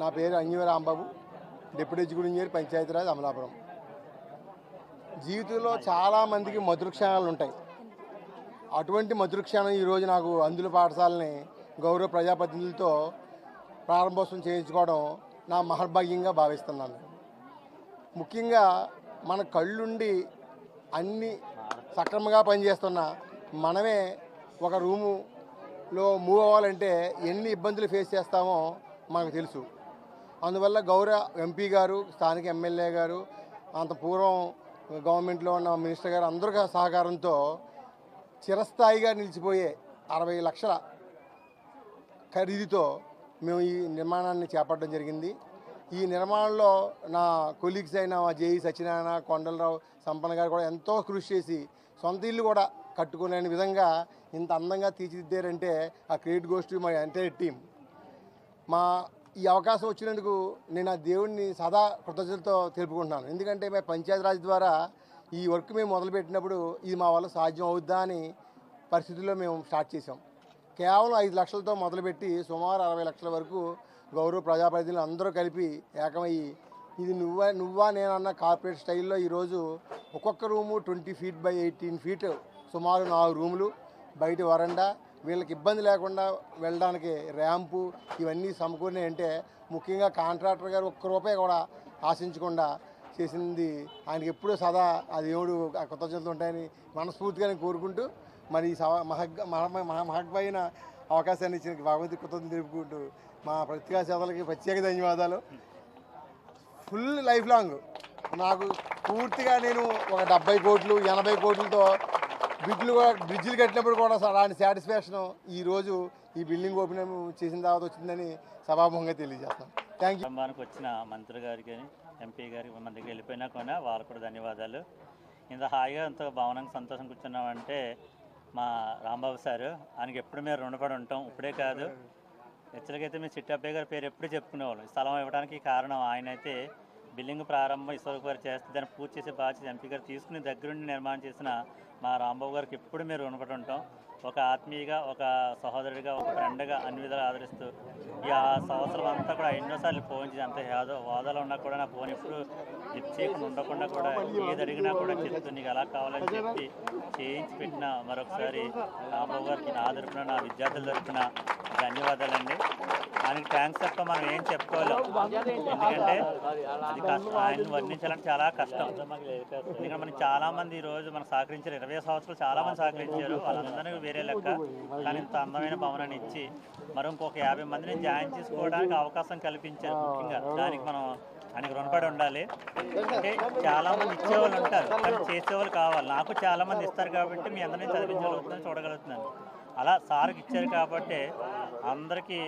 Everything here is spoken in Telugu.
నా పేరు అంజీవ Rambabu deputy executive engineer Panchayati Raj Amalapuram. జీవితంలో చాలామందికి మధుర క్షణాలు ఉంటాయి. అటువంటి మధుర క్షణం ఈరోజు నాకు అందుల పాఠశాలని గౌరవ ప్రజాప్రతినిధులతో ప్రారంభోత్సవం చేయించుకోవడం నా మహర్భాగ్యంగా భావిస్తున్నాను. ముఖ్యంగా మన కళ్ళుండి అన్ని సక్రమంగా పనిచేస్తున్న మనమే ఒక రూములో మూవ్ అవ్వాలంటే ఎన్ని ఇబ్బందులు ఫేస్ చేస్తామో మనకు తెలుసు. అందువల్ల గౌరవ ఎంపీ గారు స్థానిక ఎమ్మెల్యే గారు అంత పూర్వం గవర్నమెంట్లో ఉన్న మినిస్టర్ గారు అందరి సహకారంతో చిరస్థాయిగా నిలిచిపోయే అరవై లక్షల ఖరీదుతో మేము ఈ నిర్మాణాన్ని చేపట్టడం జరిగింది. ఈ నిర్మాణంలో నా కొలీగ్స్ అయిన మా జేఈ సత్యనారాయణ కొండలరావు సంపన్న గారు కూడా ఎంతో కృషి చేసి సొంత ఇల్లు కూడా కట్టుకునే విధంగా ఇంత అందంగా తీర్చిదిద్దారంటే ఆ క్రియేట్ గోష్ఠి మా ఎంటైర్ టీం మా ఈ అవకాశం వచ్చినందుకు నేను ఆ దేవుడిని సదా కృతజ్ఞతలతో తెలుపుకుంటున్నాను. ఎందుకంటే మేము పంచాయతీరాజ్ ద్వారా ఈ వర్క్ మేము మొదలుపెట్టినప్పుడు ఇది మా వల్ల సాధ్యం అవుద్దా అని పరిస్థితుల్లో మేము స్టార్ట్ చేసాం కేవలం ఐదు లక్షలతో మొదలుపెట్టి సుమారు అరవై లక్షల వరకు గౌరవ ప్రజాప్రతినిధులు అందరూ కలిపి ఏకమయ్యి ఇది నువ్వా నువ్వా నేనన్న కార్పొరేట్ స్టైల్లో ఈరోజు ఒక్కొక్క room twenty feet by eighteen feet సుమారు నాలుగు రూములు బయట వరండా వీళ్ళకి ఇబ్బంది లేకుండా వెళ్ళడానికి ర్యాంపు ఇవన్నీ సమకూరినాయి అంటే ముఖ్యంగా కాంట్రాక్టర్ గారు ఒక్క రూపాయి కూడా ఆశించకుండా చేసింది. ఆయనకి ఎప్పుడూ సదా ఆ దేవుడు ఆ కృతజ్ఞతలు ఉంటాయని మనస్ఫూర్తిగా నేను కోరుకుంటూ మరి ఈ సవ మహగ్ మహగ్మైన అవకాశాన్ని ఇచ్చిన భగవంతు కృతజ్ఞతలు తెలుపుకుంటూ మా పత్రికా సేవలకి ప్రత్యేక ధన్యవాదాలు. Full life long. నాకు పూర్తిగా నేను ఒక డెబ్బై కోట్లు ఎనభై కోట్లతో బ్రిడ్జ్లు కూడా బ్రిడ్జిలు కట్టినప్పుడు కూడా అలాంటి సాటిస్ఫాక్షన్ ఈరోజు ఈ బిల్డింగ్ ఓపెన్ చేసిన తర్వాత వచ్చిందని సభాముఖంగా తెలియజేస్తాను థ్యాంక్ యూ కుటుంబానికి వచ్చిన మంత్రి గారికి ఎంపీ గారికి మన దగ్గర వెళ్ళిపోయినా కూడా వాళ్ళకు కూడా ధన్యవాదాలు. ఇంత హాయిగా ఎంతో భావనంగా సంతోషం కూర్చున్నామంటే మా రాంబాబు సారు ఆయనకి ఎప్పుడు మేము రుణపడి ఉంటాం ఇప్పుడే కాదు. హెచ్చరికైతే మేము చిట్టబ్బయ్య గారి పేరు ఎప్పుడు చెప్పుకునేవాళ్ళం. స్థలం ఇవ్వడానికి కారణం ఆయన అయితే బిల్డింగ్ ప్రారంభం ఇసుక గారు చేస్తే దాన్ని పూర్తి చేసే బాధ్యత ఎంపీ గారు తీసుకుని దగ్గరుండి నిర్మాణం చేసిన మా రాంబాబు గారికి ఎప్పుడు మీరు రుణపడి ఉంటాం. ఒక ఆత్మీయగా ఒక సహోదరుడిగా ఒక ఫ్రెండ్గా అన్ని విధాలు ఆదరిస్తూ ఈ ఆ సంవత్సరం అంతా కూడా ఎన్నోసార్లు ఫోన్ చేసి అంత హోదా హోదాలో ఉన్నా కూడా నా ఫోన్ ఎప్పుడు ఇచ్చేయకుండా ఉండకుండా కూడా ఏది అడిగినా కూడా చెప్తూ నీకు ఎలా కావాలని చెప్పి చేయించి పెట్టిన మరొకసారి నా గారికి నా తరపున నా విద్యార్థుల తరపున ధన్యవాదాలండి. ఆయనకి థ్యాంక్స్ తప్ప మనం ఏం చెప్పుకోలేం. ఎందుకంటే అది కష్టం ఆయన వర్ణించాలంటే చాలా కష్టం. ఎందుకంటే మనకి చాలామంది ఈరోజు ఈ రోజు సహకరించారు. ఇరవై సంవత్సరాలు చాలామంది సహకరించారు. వాళ్ళందరినీ వేరే లెక్క. కానీ ఇంత అందమైన భవనాన్ని ఇచ్చి మరి ఇంకొక యాభై మందిని జాయిన్ చేసుకోవడానికి అవకాశం కల్పించారు ముఖ్యంగా. దానికి మనం ఆయనకు రుణపడి ఉండాలి. అంటే చాలా మంది ఇచ్చేవాళ్ళు ఉంటారు. కానీ చేసేవాళ్ళు కావాలి. నాకు చాలా మంది ఇస్తారు కాబట్టి మీ అందరినీ చదివించగలుగుతున్నాను చూడగలుగుతున్నాను. అలా సార్కి ఇచ్చారు కాబట్టి అందరికీ